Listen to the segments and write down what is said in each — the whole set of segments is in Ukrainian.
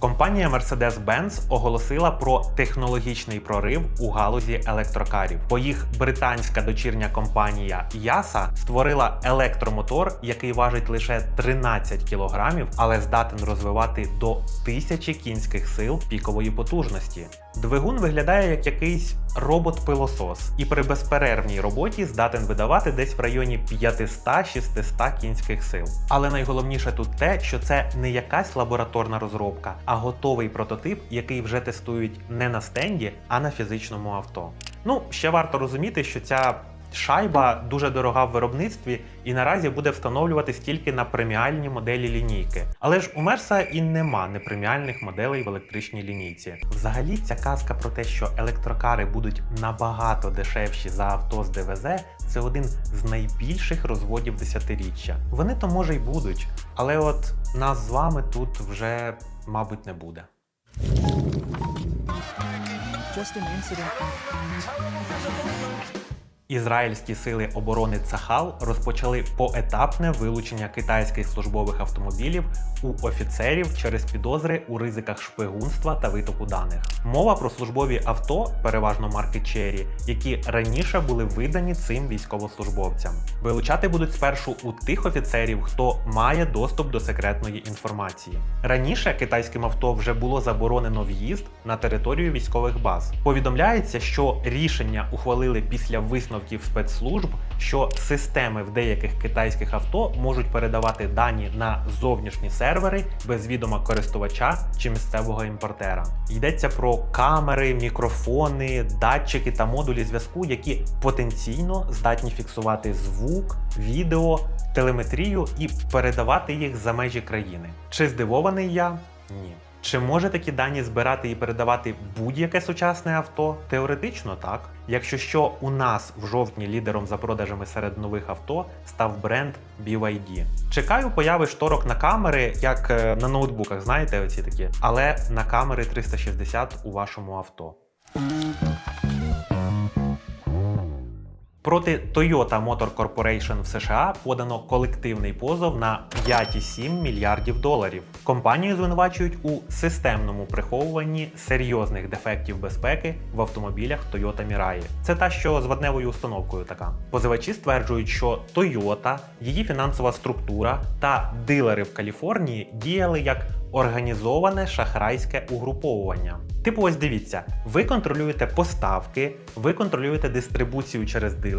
Компанія Mercedes-Benz оголосила про технологічний прорив у галузі електрокарів, бо їх британська дочірня компанія Яса створила електромотор, який важить лише 13 кг, але здатен розвивати до 1000 кінських сил пікової потужності. Двигун виглядає як якийсь робот-пилосос, і при безперервній роботі здатен видавати десь в районі 500-600 кінських сил. Але найголовніше тут те, що це не якась лабораторна розробка, а готовий прототип, який вже тестують не на стенді, а на фізичному авто. Ну, ще варто розуміти, що ця шайба дуже дорога в виробництві і наразі буде встановлюватись тільки на преміальні моделі лінійки. Але ж у Мерса і нема непреміальних моделей в електричній лінійці. Взагалі, ця казка про те, що електрокари будуть набагато дешевші за авто з ДВЗ, це один з найбільших розводів десятиріччя. Вони то може й будуть, але от нас з вами тут вже, мабуть, не буде. Just an incident. Ізраїльські сили оборони Цахал розпочали поетапне вилучення китайських службових автомобілів у офіцерів через підозри у ризиках шпигунства та витоку даних. Мова про службові авто, переважно марки Chery, які раніше були видані цим військовослужбовцям. Вилучати будуть спершу у тих офіцерів, хто має доступ до секретної інформації. Раніше китайським авто вже було заборонено в'їзд на територію військових баз. Повідомляється, що рішення ухвалили після висновків спецслужб, що системи в деяких китайських авто можуть передавати дані на зовнішні сервери без відома користувача чи місцевого імпортера. Йдеться про камери, мікрофони, датчики та модулі зв'язку, які потенційно здатні фіксувати звук, відео, телеметрію і передавати їх за межі країни. Чи здивований я? Ні. Чи може такі дані збирати і передавати будь-яке сучасне авто? Теоретично так. Якщо що, у нас в жовтні лідером за продажами серед нових авто став бренд BYD. Чекаю появи шторок на камери, як е, на ноутбуках, знаєте, оці такі, але на камери 360 у вашому авто. Проти Toyota Motor Corporation в США подано колективний позов на 5,7 мільярдів доларів. Компанію звинувачують у системному приховуванні серйозних дефектів безпеки в автомобілях Toyota Mirai. Це та, що з водневою установкою така. Позивачі стверджують, що Toyota, її фінансова структура та дилери в Каліфорнії діяли як організоване шахрайське угруповування. Типу, ось дивіться, ви контролюєте поставки, ви контролюєте дистрибуцію через дилерів,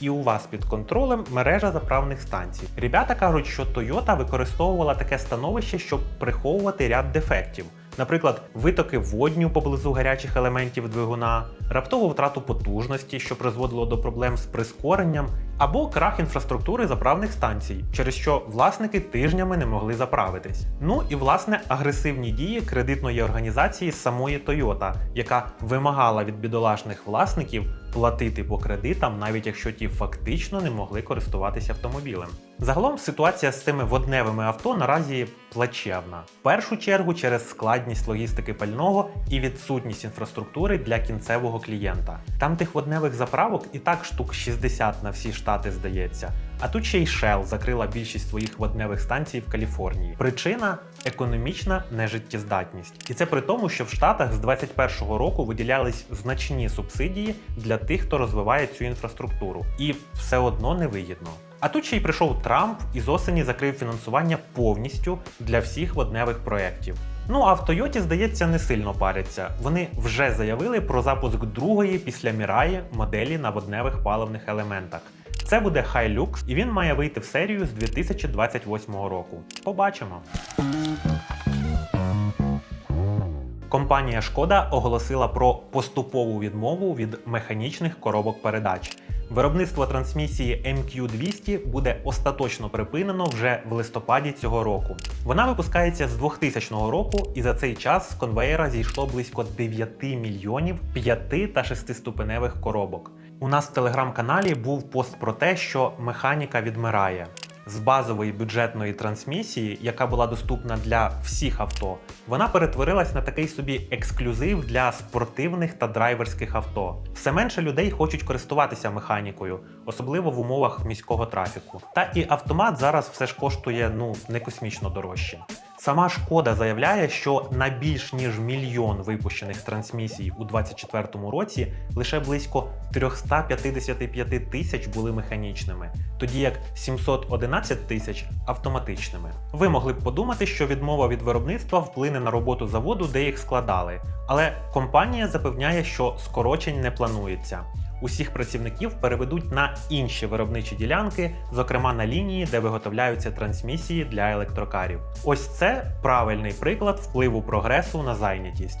і у вас під контролем мережа заправних станцій. Ребята кажуть, що Toyota використовувала таке становище, щоб приховувати ряд дефектів. Наприклад, витоки водню поблизу гарячих елементів двигуна, раптову втрату потужності, що призводило до проблем з прискоренням, або крах інфраструктури заправних станцій, через що власники тижнями не могли заправитись. Ну і власне агресивні дії кредитної організації самої Toyota, яка вимагала від бідолашних власників платити по кредитам, навіть якщо ті фактично не могли користуватися автомобілем. Загалом ситуація з цими водневими авто наразі плачевна. В першу чергу через складність логістики пального і відсутність інфраструктури для кінцевого клієнта. Там тих водневих заправок і так штук 60 на всі штати здається. А тут ще й Shell закрила більшість своїх водневих станцій в Каліфорнії. Причина економічна нежиттєздатність. І це при тому, що в Штатах з 2021 року виділялись значні субсидії для тих, хто розвиває цю інфраструктуру. І все одно невигідно. А тут ще й прийшов Трамп і з осені закрив фінансування повністю для всіх водневих проєктів. Ну а в Тойоті, здається, не сильно паряться. Вони вже заявили про запуск другої після Міраї моделі на водневих паливних елементах. Це буде Hilux, і він має вийти в серію з 2028 року. Побачимо. Компанія Шкода оголосила про поступову відмову від механічних коробок передач. Виробництво трансмісії MQ200 буде остаточно припинено вже в листопаді цього року. Вона випускається з 2000 року, і за цей час з конвеєра зійшло близько 9 мільйонів 5 та 6 ступеневих коробок. У нас в телеграм-каналі був пост про те, що механіка відмирає. З базової бюджетної трансмісії, яка була доступна для всіх авто, вона перетворилась на такий собі ексклюзив для спортивних та драйверських авто. Все менше людей хочуть користуватися механікою, особливо в умовах міського трафіку. Та і автомат зараз все ж коштує ну не космічно дорожче. Сама шкода заявляє, що на більш ніж мільйон випущених трансмісій у 2024 році лише близько 355 тисяч були механічними, тоді як 711 тисяч автоматичними. Ви могли б подумати, що відмова від виробництва вплине на роботу заводу, де їх складали, але компанія запевняє, що скорочень не планується. Усіх працівників переведуть на інші виробничі ділянки, зокрема на лінії, де виготовляються трансмісії для електрокарів. Ось це правильний приклад впливу прогресу на зайнятість.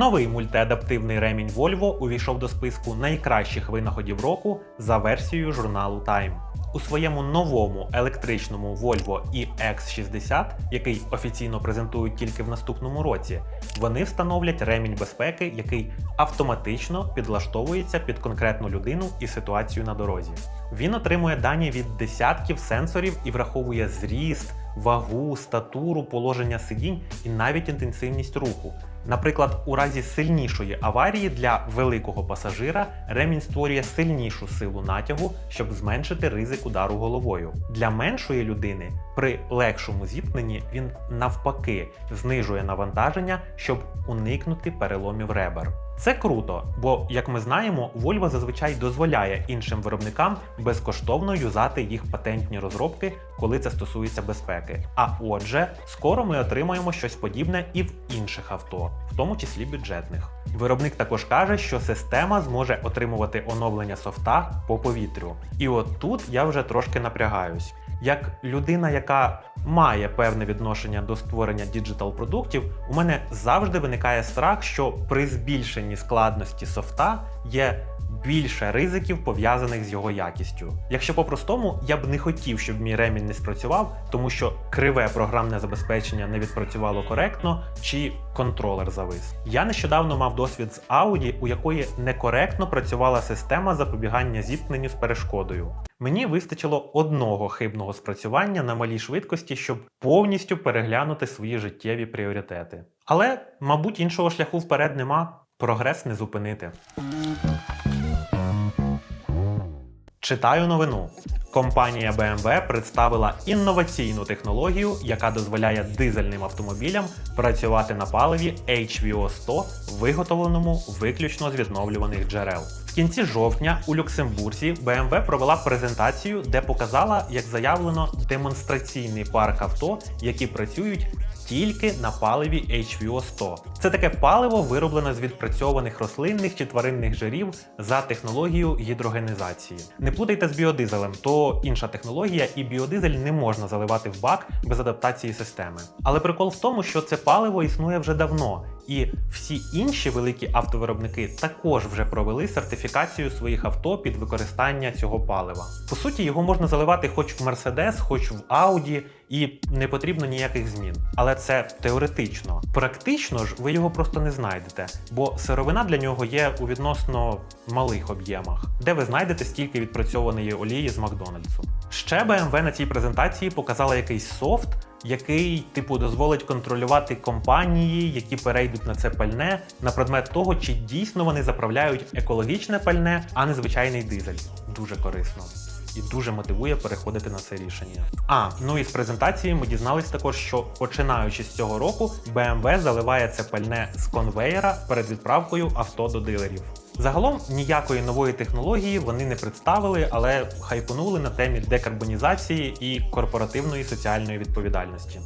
Новий мультиадаптивний ремінь Volvo увійшов до списку найкращих винаходів року за версією журналу Time. У своєму новому електричному Volvo EX60, який офіційно презентують тільки в наступному році, вони встановлять ремінь безпеки, який автоматично підлаштовується під конкретну людину і ситуацію на дорозі. Він отримує дані від десятків сенсорів і враховує зріст, вагу, статуру, положення сидінь і навіть інтенсивність руху. Наприклад, у разі сильнішої аварії для великого пасажира ремінь створює сильнішу силу натягу, щоб зменшити ризик удару головою. Для меншої людини при легшому зіткненні він навпаки знижує навантаження, щоб уникнути переломів ребер. Це круто, бо, як ми знаємо, Volvo зазвичай дозволяє іншим виробникам безкоштовно юзати їх патентні розробки, коли це стосується безпеки. А отже, скоро ми отримаємо щось подібне і в інших авто, в тому числі бюджетних. Виробник також каже, що система зможе отримувати оновлення софта по повітрю. І от тут я вже трошки напрягаюсь. Як людина, яка має певне відношення до створення діджитал продуктів, у мене завжди виникає страх, що при збільшенні складності софта є більше ризиків пов'язаних з його якістю. Якщо по-простому, я б не хотів, щоб мій ремінь не спрацював, тому що криве програмне забезпечення не відпрацювало коректно чи контролер завис. Я нещодавно мав досвід з Audi, у якої некоректно працювала система запобігання зіткненню з перешкодою. Мені вистачило одного хибного спрацювання на малій швидкості, щоб повністю переглянути свої життєві пріоритети. Але, мабуть, іншого шляху вперед нема. Прогрес не зупинити. Читаю новину. Компанія BMW представила інноваційну технологію, яка дозволяє дизельним автомобілям працювати на паливі HVO100, виготовленому виключно з відновлюваних джерел. В кінці жовтня у Люксембурзі BMW провела презентацію, де показала, як заявлено, демонстраційний парк авто, які працюють тільки на паливі HVO100. Це таке паливо вироблене з відпрацьованих рослинних чи тваринних жирів за технологією гідрогенізації. Не плутайте з біодизелем, то інша технологія, і біодизель не можна заливати в бак без адаптації системи. Але прикол в тому, що це паливо існує вже давно. І всі інші великі автовиробники також вже провели сертифікацію своїх авто під використання цього палива. По суті, його можна заливати хоч в Mercedes, хоч в Audi, і не потрібно ніяких змін. Але це теоретично. Практично ж ви його просто не знайдете, бо сировина для нього є у відносно малих об'ємах, де ви знайдете стільки відпрацьованої олії з Макдональдсу. Ще BMW на цій презентації показала якийсь софт який типу дозволить контролювати компанії, які перейдуть на це пальне, на предмет того, чи дійсно вони заправляють екологічне пальне, а не звичайний дизель. Дуже корисно. І дуже мотивує переходити на це рішення. А ну і з презентації ми дізнались також, що починаючи з цього року BMW заливає це пальне з конвеєра перед відправкою авто до дилерів. Загалом ніякої нової технології вони не представили, але хайпонули на темі декарбонізації і корпоративної соціальної відповідальності.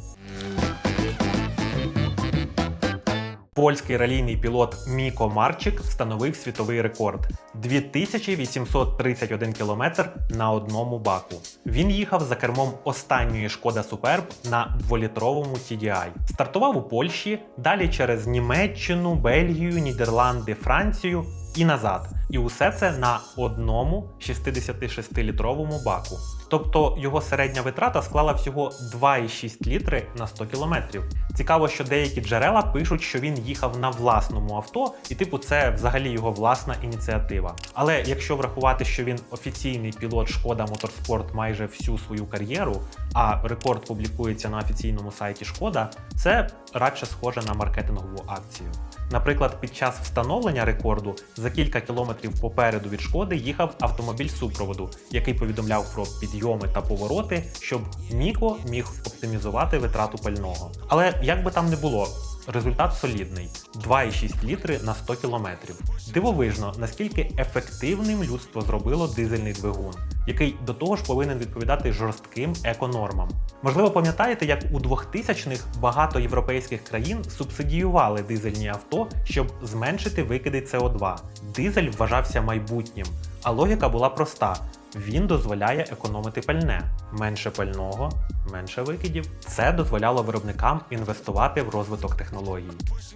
Польський ралійний пілот Міко Марчик встановив світовий рекорд 2831 км на одному баку. Він їхав за кермом останньої шкода Суперб на 2-літровому TDI. Стартував у Польщі, далі через Німеччину, Бельгію, Нідерланди, Францію і назад. І усе це на одному 66-літровому баку. Тобто його середня витрата склала всього 2,6 літри на 100 кілометрів. Цікаво, що деякі джерела пишуть, що він їхав на власному авто, і типу це взагалі його власна ініціатива. Але якщо врахувати, що він офіційний пілот Шкода Моторспорт майже всю свою кар'єру, а рекорд публікується на офіційному сайті Шкода, це радше схоже на маркетингову акцію. Наприклад, під час встановлення рекорду за кілька кілометрів попереду від шкоди їхав автомобіль супроводу, який повідомляв про підйоми та повороти, щоб Міко міг оптимізувати витрату пального. Але як би там не було, результат солідний: 2,6 літри на 100 кілометрів. Дивовижно, наскільки ефективним людство зробило дизельний двигун, який до того ж повинен відповідати жорстким еконормам. Можливо, пам'ятаєте, як у 2000-х багато європейських країн субсидіювали дизельні авто, щоб зменшити викиди СО2. Дизель вважався майбутнім, а логіка була проста. Він дозволяє економити пальне. Менше пального, менше викидів. Це дозволяло виробникам інвестувати в розвиток технологій.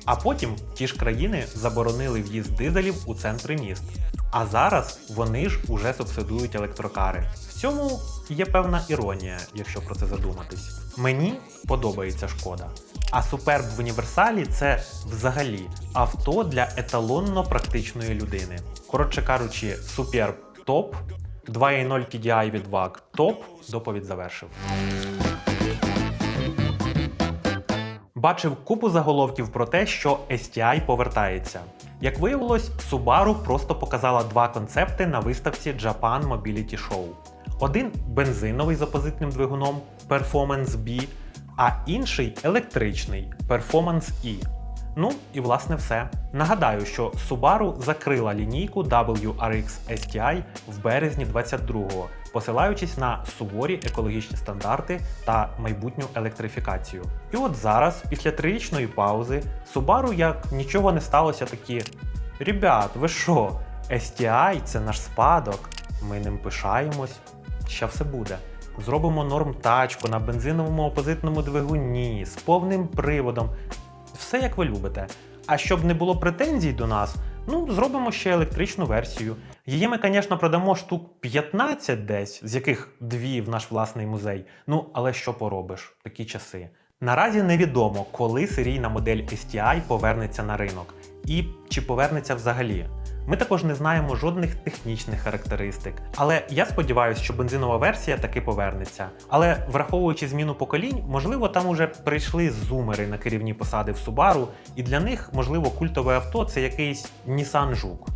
А потім ті ж країни заборонили в'їзд дизелів у центри міст. А зараз вони ж уже субсидують електрокари. В цьому є певна іронія, якщо про це задуматись. Мені подобається шкода. А суперб в універсалі це взагалі авто для еталонно практичної людини. Коротше кажучи, суперб топ, 2.0 TDI від VAG топ, доповідь завершив. Бачив купу заголовків про те, що STI повертається. Як виявилось, Subaru просто показала два концепти на виставці Japan Mobility Show. Один бензиновий з опозитним двигуном Performance B, а інший електричний Performance E. Ну і власне все. Нагадаю, що Subaru закрила лінійку WRX STI в березні 22-го, посилаючись на суворі екологічні стандарти та майбутню електрифікацію. І от зараз, після трирічної паузи, Subaru, як нічого не сталося, такі: Ребят, ви що? STI це наш спадок, ми ним пишаємось. Ще все буде. Зробимо норм тачку на бензиновому опозитному двигуні з повним приводом. Все як ви любите. А щоб не було претензій до нас, ну зробимо ще електричну версію. Її ми, звісно, продамо штук 15 десь, з яких дві в наш власний музей. Ну, але що поробиш, такі часи. Наразі невідомо, коли серійна модель STI повернеться на ринок і чи повернеться взагалі. Ми також не знаємо жодних технічних характеристик. Але я сподіваюся, що бензинова версія таки повернеться. Але враховуючи зміну поколінь, можливо, там уже прийшли зумери на керівні посади в Subaru, і для них, можливо, культове авто це якийсь Nissan Жук.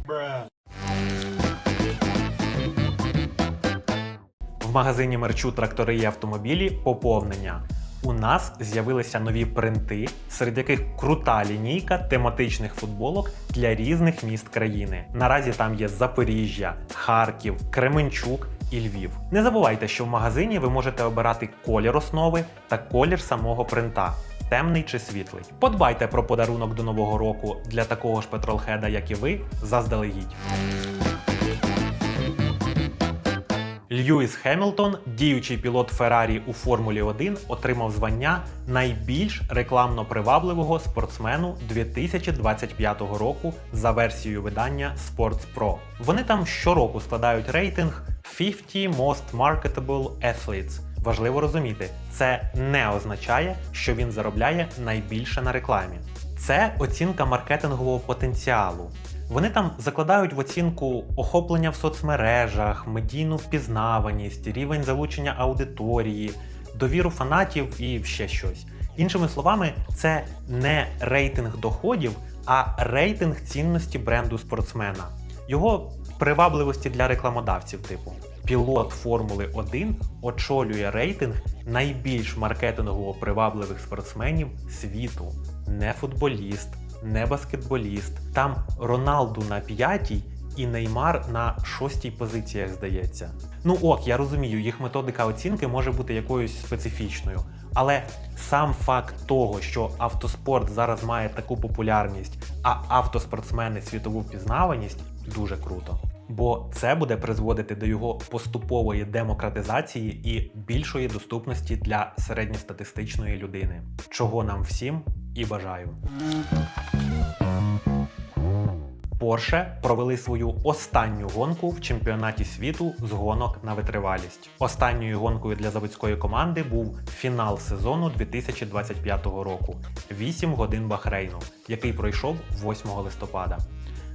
В магазині мерчу трактори і автомобілі поповнення. У нас з'явилися нові принти, серед яких крута лінійка тематичних футболок для різних міст країни. Наразі там є Запоріжжя, Харків, Кременчук і Львів. Не забувайте, що в магазині ви можете обирати колір основи та колір самого принта. Темний чи світлий. Подбайте про подарунок до нового року для такого ж петролхеда, як і ви, заздалегідь. Льюіс Хемілтон, діючий пілот Феррарі у Формулі 1, отримав звання найбільш рекламно привабливого спортсмену 2025 року за версією видання Sports Pro. Вони там щороку складають рейтинг 50 Most Marketable Athletes. Важливо розуміти, це не означає, що він заробляє найбільше на рекламі. Це оцінка маркетингового потенціалу. Вони там закладають в оцінку охоплення в соцмережах, медійну впізнаваність, рівень залучення аудиторії, довіру фанатів і ще щось. Іншими словами, це не рейтинг доходів, а рейтинг цінності бренду спортсмена, його привабливості для рекламодавців, типу. Пілот Формули 1 очолює рейтинг найбільш маркетингово привабливих спортсменів світу. Не футболіст, не баскетболіст. Там Роналду на п'ятій і Неймар на шостій позиціях, здається. Ну ок, я розумію, їх методика оцінки може бути якоюсь специфічною. Але сам факт того, що автоспорт зараз має таку популярність, а автоспортсмени світову впізнаваність, дуже круто. Бо це буде призводити до його поступової демократизації і більшої доступності для середньостатистичної людини, чого нам всім і бажаю. Порше провели свою останню гонку в чемпіонаті світу з гонок на витривалість. Останньою гонкою для заводської команди був фінал сезону 2025 року 8 годин Бахрейну, який пройшов 8 листопада.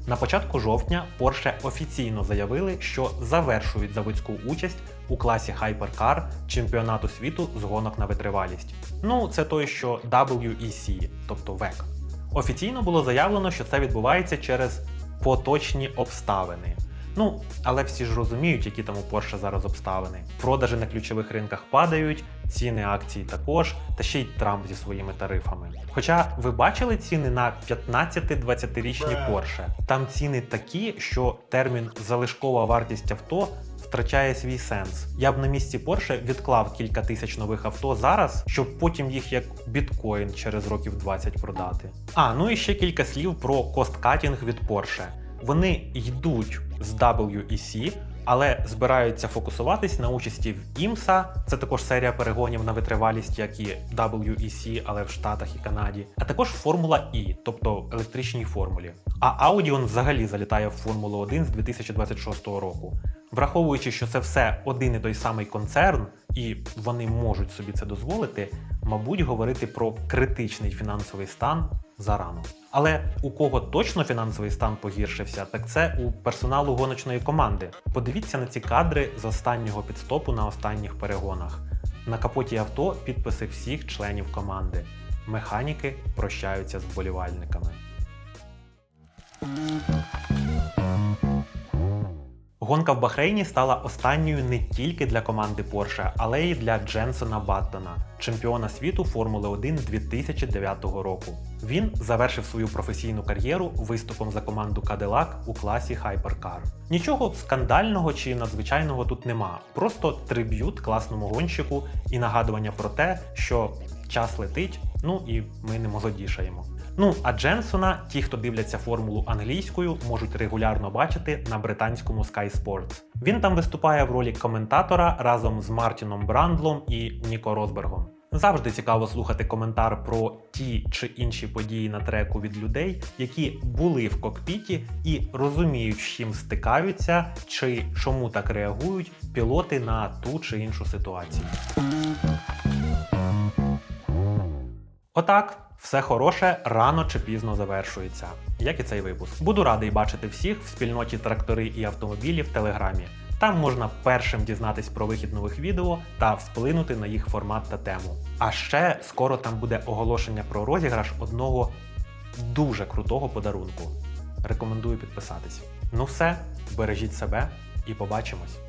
На початку жовтня Porsche офіційно заявили, що завершують заводську участь у класі Hypercar чемпіонату світу з гонок на витривалість. Ну, це той, що WEC, тобто WEC. Офіційно було заявлено, що це відбувається через поточні обставини. Ну, але всі ж розуміють, які там у Porsche зараз обставини. Продажі на ключових ринках падають, ціни акцій також, та ще й Трамп зі своїми тарифами. Хоча ви бачили ціни на 15-20-річні Porsche? Там ціни такі, що термін залишкова вартість авто втрачає свій сенс. Я б на місці Porsche відклав кілька тисяч нових авто зараз, щоб потім їх як біткоін через років 20 продати. А ну і ще кілька слів про косткатінг від Porsche. Вони йдуть з WEC, але збираються фокусуватись на участі в IMSA, це також серія перегонів на витривалість, як і WEC, але в Штатах і Канаді, а також Формула E, тобто електричній формулі. А Audi взагалі залітає в Формулу 1 з 2026 року. Враховуючи, що це все один і той самий концерн, і вони можуть собі це дозволити, мабуть, говорити про критичний фінансовий стан зарано. Але у кого точно фінансовий стан погіршився, так це у персоналу гоночної команди. Подивіться на ці кадри з останнього підстопу на останніх перегонах. На капоті авто підписи всіх членів команди. Механіки прощаються з вболівальниками. Гонка в Бахрейні стала останньою не тільки для команди Porsche, але й для Дженсона Баттона, чемпіона світу Формули 1 2009 року. Він завершив свою професійну кар'єру виступом за команду Cadillac у класі Hypercar. Нічого скандального чи надзвичайного тут нема, просто триб'ют класному гонщику і нагадування про те, що час летить, ну і ми не молодішаємо. Ну а Дженсона, ті, хто дивляться формулу англійською, можуть регулярно бачити на британському Sky Sports. Він там виступає в ролі коментатора разом з Мартіном Брандлом і Ніко Росбергом. Завжди цікаво слухати коментар про ті чи інші події на треку від людей, які були в кокпіті і розуміють, з чим стикаються, чи чому так реагують пілоти на ту чи іншу ситуацію. Отак, все хороше рано чи пізно завершується, як і цей випуск. Буду радий бачити всіх в спільноті трактори і автомобілі в Телеграмі. Там можна першим дізнатись про вихід нових відео та вплинути на їх формат та тему. А ще скоро там буде оголошення про розіграш одного дуже крутого подарунку. Рекомендую підписатись. Ну все, бережіть себе і побачимось.